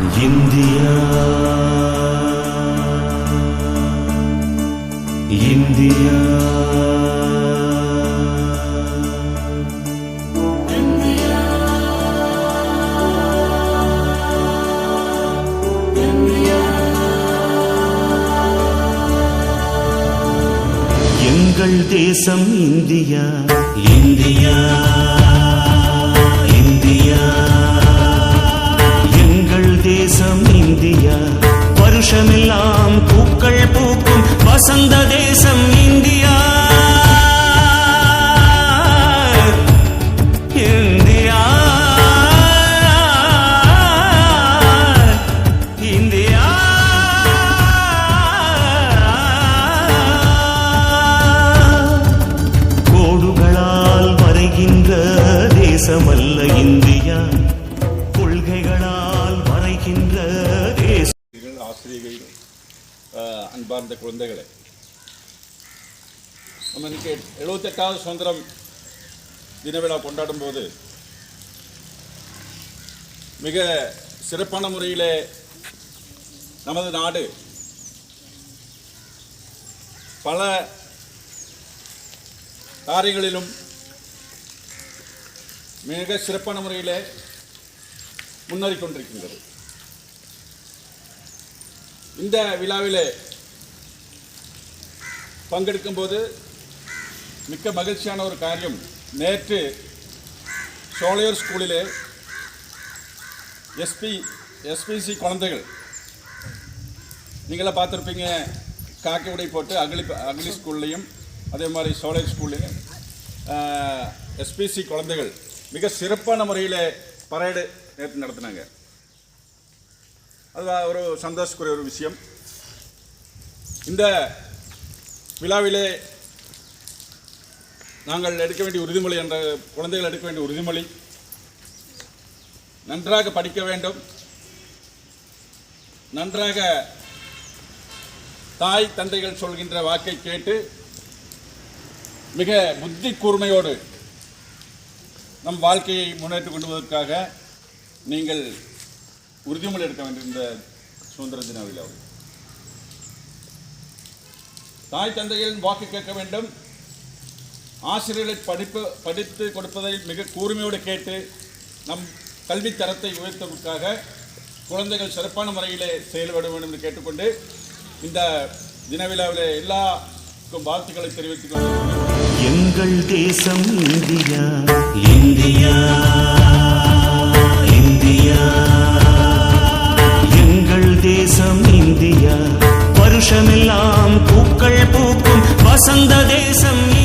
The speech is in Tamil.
இந்தியா. இந்தியா. எங்கள் தேசம் இந்தியா. இந்தியா. அஹ், அன்பார்ந்த குழந்தைகளே நம்ம இன்னைக்கு எழுபத்தெட்டாவது சுதந்திரம் தின விழா கொண்டாடும் போது மிக சிறப்பான முறையிலே நமது நாடு பல காரியங்களிலும் மிக சிறப்பான முறையிலே முன்னேறிக் கொண்டிருக்கின்றது இந்த விழாவிலே பங்கெடுக்கும் போது மிக்க மகிழ்ச்சியான ஒரு காரியம். நேற்று சோழையூர் ஸ்கூலிலே எஸ்பி எஸ்பிசி குழந்தைகள் நீங்களாம் பார்த்துருப்பீங்க காக்கி உடை போட்டு அகலி அகலி ஸ்கூல்லையும் அதே மாதிரி சோழையூர் ஸ்கூல்லையும் எஸ்பிசி குழந்தைகள் மிக சிறப்பான முறையில் பரேடு நேற்று நடத்தினாங்க. அது ஒரு சந்தோஷக்குரிய ஒரு விஷயம். இந்த விழாவிலே நாங்கள் எடுக்க வேண்டிய உறுதிமொழி என்ற குழந்தைகள் எடுக்க வேண்டிய உறுதிமொழி. நன்றாக படிக்க வேண்டும். நன்றாக தாய் தந்தைகள் சொல்கின்ற வாக்கை கேட்டு மிக புத்தி கூர்மையோடு நம் வாழ்க்கையை முன்னேற்றிக் கொண்டுவதற்காக நீங்கள் உறுதிமொழி எடுக்க வேண்டும் இந்த சுதந்திர தின விழாவில். தாய் தந்தைகளின் வாக்கு கேட்க வேண்டும். ஆசிரியர்களை படிப்பு படித்து கொடுப்பதை மிக கூர்மையோடு கேட்டு நம் கல்வி தரத்தை உயர்த்துவதற்காக குழந்தைகள் சிறப்பான முறையிலே செயல்பட வேண்டும் என்று கேட்டுக்கொண்டு இந்த தினவிழாவில் எல்லாருக்கும் வாழ்த்துக்களை தெரிவித்துக் எங்கள் தேசம் இந்தியா இந்தியா இந்தியா. எங்கள் தேசம் இந்தியா வருஷமெல்லாம் வசந்த தேசம்